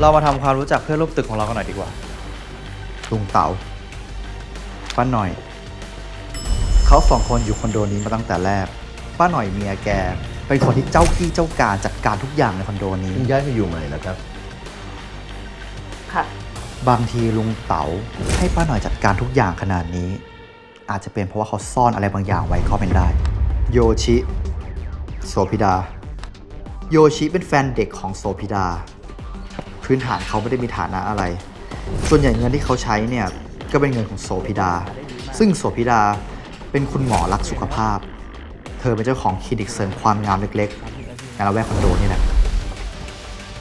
เรามาทำความรู้จักเพื่อนร่วมตึกของเรากันหน่อยดีกว่า ลุงเต๋าป้าหน่อย เขาสองคนอยู่คอนโดนี้มาตั้งแต่แรก ป้าหน่อยเมียแก เป็นคนที่เจ้ากี้เจ้าการจัดการทุกอย่างในคอนโดนี้ คุณย้ายมาอยู่ใหม่แล้วครับ ค่ะ บางทีลุงเต๋าให้ป้าหน่อยจัดการทุกอย่างขนาดนี้ อาจจะเป็นเพราะว่าเขาซ่อนอะไรบางอย่างไว้ก็เป็นได้ โยชิ โสพิดา โยชิเป็นแฟนเด็กของโสพิดา พื้นฐานเขาไม่ได้มีฐานะอะไร ส่วนใหญ่เงินที่เขาใช้เนี่ยก็เป็นเงินของโสพิดา ซึ่งโสพิดาเป็นคุณหมอรักสุขภาพ เธอเป็นเจ้าของคลินิกเสริมความงามเล็กๆในละแวกคอนโดนี่แหละ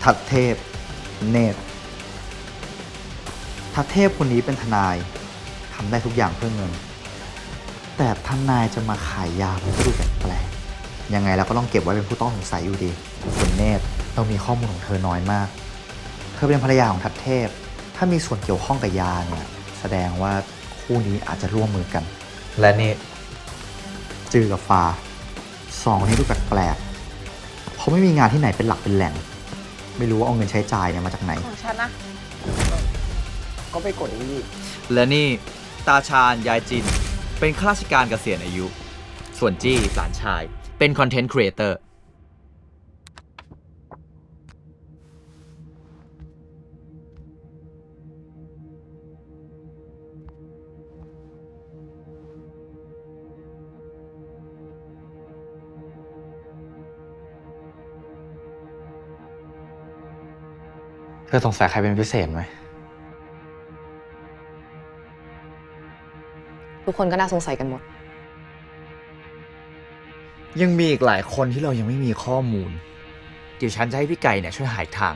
ทัดเทพ เนตรทัดเทพคนนี้เป็นทนายทำได้ทุกอย่างเพื่อเงิน แต่ทนายจะมาขายยามันก็ดูแปลกยังไงเราก็ต้องเก็บไว้เป็นผู้ต้องสงสัยอยู่ดีส่วนเนตรเรามีข้อมูลของเธอน้อยมาก เธอเป็นภรรยาของทัดเทพ ถ้ามีส่วนเกี่ยวข้องกับยาเนี่ยแสดงว่าคู่นี้อาจจะร่วมมือกัน และนี่จือกับฟ้าสองคนนี้ดูแปลกๆเขาไม่มีงานที่ไหนเป็นหลักเป็นแหล่ง ไม่รู้ว่าเอาเงินใช้จ่ายเนี่ยมาจากไหน ของฉันนะก็ไปกดนี่และนี่ตาชาญยายจิน เป็นข้าราชการเกษียณอายุ ส่วนจี้หลานชาย เป็นคอนเทนต์ครีเอเตอร์ อสงสัยใครเป็นพิเศษไหม ทุกคนก็น่าสงสัยกันหมด ยังมีอีกหลายคนที่เรายังไม่มีข้อมูล เดี๋ยวฉันจะให้พี่ไก่เนี่ยช่วยหาอีกทาง